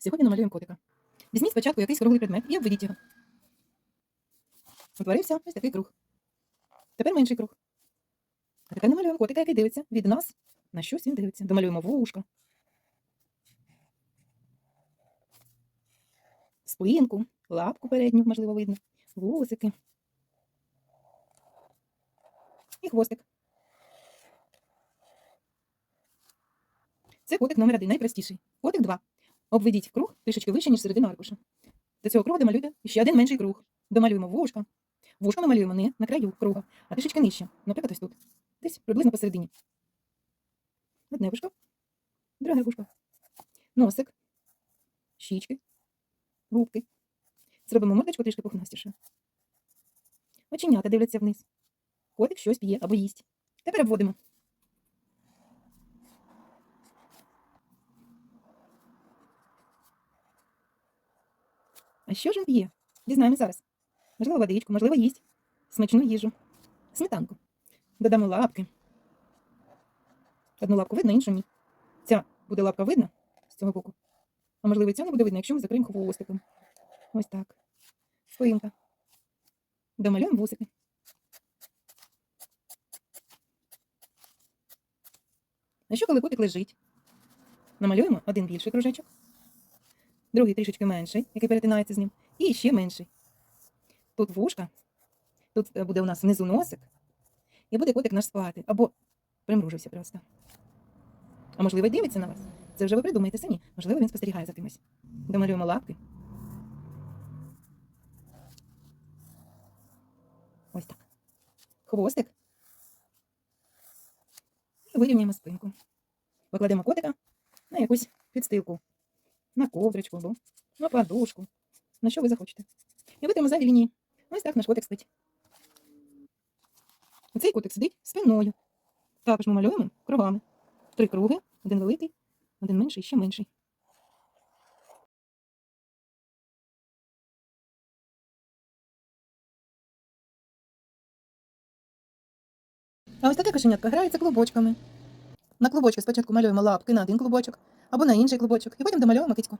Сьогодні намалюємо котика. Візьміть спочатку якийсь круглий предмет і обведіть його. Утворився ось такий круг. Тепер менший круг. А тепер намалюємо котика, який дивиться від нас. На щось він дивиться. Домалюємо вушка. Спинку, лапку передню, можливо, видно, вусики. І хвостик. Це котик номер один, найпростіший. Котик 2. Обведіть круг трішечки вище, ніж середина аркуша. До цього круга домалюйте ще один менший круг. Домалюємо вушка. Вушка ми малюємо не на краю круга, а трішечки нижче. Наприклад, ось тут. Десь приблизно посередині. Одне вушко, друге вушко. Носик, щічки, губки. Зробимо мордочку трішки пухнастіше. Оченята дивляться вниз. Котик щось п'є або їсть. Тепер обводимо. А що ж він п'є? Дізнаємось зараз. Можливо, водичку, можливо, їсть. Смачну їжу. Сметанку. Додамо лапки. Одну лапку видно, іншу ні. Ця буде лапка видна з цього боку. А можливо, ця не буде видно, якщо ми закриємо хвостиком. Ось так. Спинка. Домалюємо вусики. А що, коли котик лежить? Намалюємо один більший кружечок, другий трішечки менший, який перетинається з ним, і ще менший. Тут вушка, тут е, буде у нас внизу носик, і буде котик наш спати, або примружився просто. А можливо, дивиться на вас. Це вже ви придумаєте самі. Можливо, він спостерігає за кимось. Домалюємо лапки. Ось так. Хвостик. І вирівняємо спинку. Покладемо котика на якусь підстилку. На ковдричку або на подушку. На що ви захочете. І витримаємо зайві лінії. Ось так наш котик спить. Оцей котик сидить спиною. Також ми малюємо кругами. Три круги, один великий, один менший, ще менший. А ось таке кошенятка грається клубочками. На клубочки спочатку малюємо лапки на один клубочок або на інший клубочок, і потім домальовуємо кицьку.